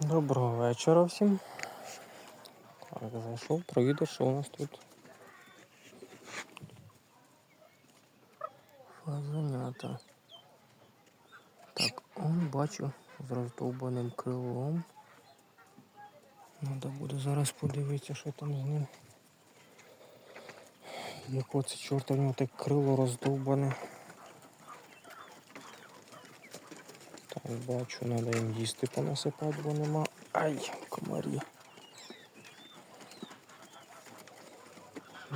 Доброго вечора всім. Так, зайшов, провідав, що у нас тут. Фазанята. Так, он бачу з роздовбаним крилом. Надо буде зараз подивитися, що там з ним. Як оце чорта в нього так крило роздовбане. Бачу, треба їм їсти понасипати, бо нема. Ай, комарі.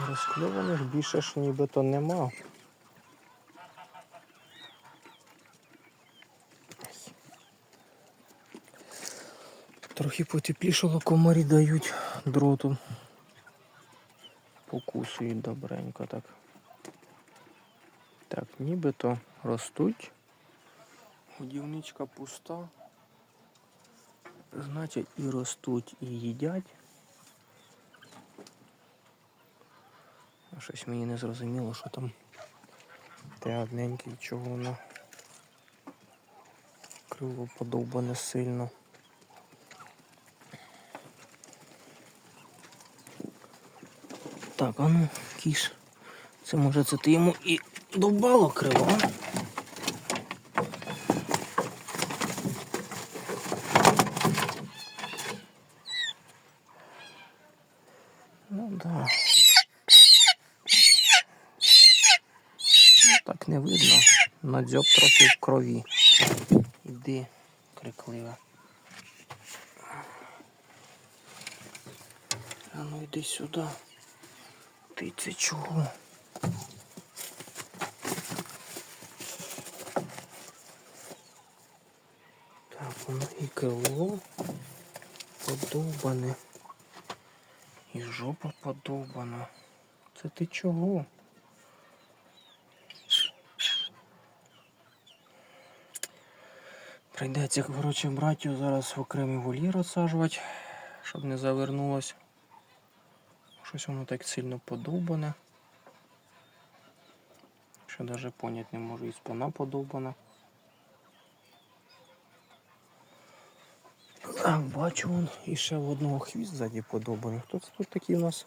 Розкльованих більше ж нібито нема. Трохи потеплішало комарі дають дроту. Покусують добренько так. Так, нібито ростуть. Годівничка пуста. Значить і ростуть, і їдять. Щось мені не зрозуміло, що там те одненьке, і чого воно крило подовбане сильно. Так, а ну, кіш. Це може це ти йому і довбало крило, а? Ну да. Ну, так не видно. Надзьоб трохи в крові. Іди, криклива. А ну йди сюди. Ти це чого? Так, воно і крило подовбане. І жопа подовбана. Це ти чого? Прийдеться, коротше, братю зараз в окремий вольєр розсаджувати, щоб не завернулось. Щось воно так сильно подовбане. Що навіть поняти не можу, і спина подовбана. Так, бачу вон і ще в одного хвіст ззаді подобаний. Хто це тут такий у нас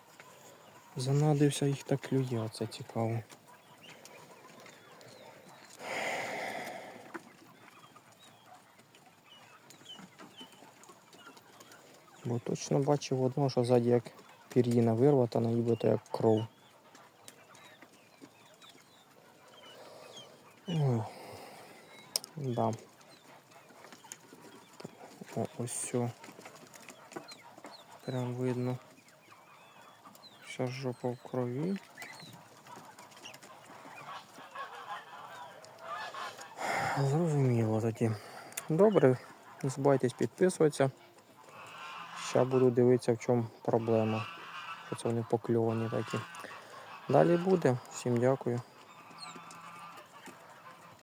занадився, їх так клює, це цікаво. Бо точно бачив одного, що ззаді як пір'їна вирвата, нібито як кров. Да. О, ось все. Прям видно. Вся жопа в крові. Зрозуміло тоді. Добре, не забувайтесь підписуватися. Ще буду дивитися, в чому проблема. Що це вони покльовані такі. Далі буде. Всім дякую.